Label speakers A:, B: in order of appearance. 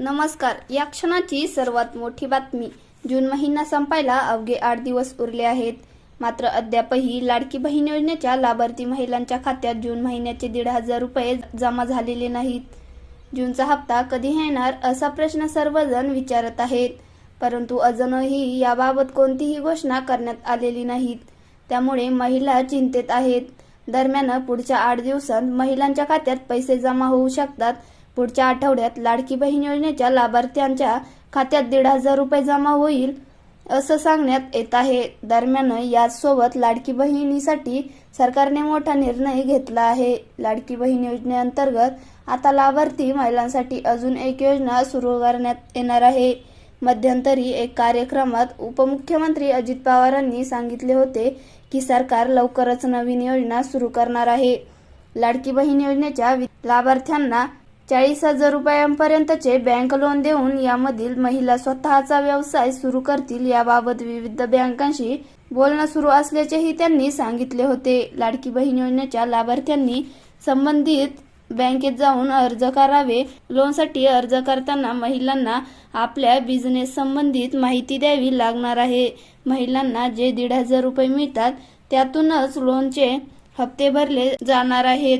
A: नमस्कार. या क्षणाची सर्वात मोठी बातमी. जून महिना संपायला अवघे आठ दिवस उरले आहेत. मात्र अद्यापही लाडकी बहीण योजनेच्या लाभार्थी महिलांच्या खात्यात जून महिन्याचे दीड हजार रुपये जमा झालेले नाहीत. जूनचा हप्ता कधी येणार असा प्रश्न सर्वजण विचारत आहेत. परंतु अजूनही याबाबत कोणतीही घोषणा करण्यात आलेली नाहीत. त्यामुळे महिला चिंतेत आहेत. दरम्यान पुढच्या आठ दिवसात महिलांच्या खात्यात पैसे जमा होऊ शकतात पुढच्या आठवड्यात लाडकी बहीण योजनेच्या लाभार्थ्यांच्या खात्यात दीड हजार रुपये जमा होईल असं सांगण्यात येत आहे. दरम्यान याचसोबत लाडकी बहिणीसाठी सरकारने मोठा निर्णय घेतला आहे. लाडकी बहीण योजनेअंतर्गत आता लाभार्थी महिलांसाठी अजून एक योजना सुरू करण्यात येणार आहे. मध्यंतरी एक कार्यक्रमात उपमुख्यमंत्री अजित पवारांनी सांगितले होते की सरकार लवकरच नवीन योजना सुरू करणार आहे. लाडकी बहीण योजनेच्या वि- लाभार्थ्यांना चाळीस हजार रुपयांपर्यंतचे बँक लोन देऊन यामधील महिला स्वतःचा व्यवसाय सुरू करतील याबाबत विविध बँकांशी बोलणं सुरू असल्याचेही त्यांनी सांगितले होते. लाडकी बहीण योजनेच्या लाभार्थ्यांनी संबंधित बँकेत जाऊन अर्ज करावे. लोनसाठी अर्ज करताना महिलांना आपल्या बिझनेस संबंधित माहिती द्यावी लागणार आहे. महिलांना जे दीड हजार रुपये मिळतात त्यातूनच लोनचे हप्ते भरले जाणार आहेत.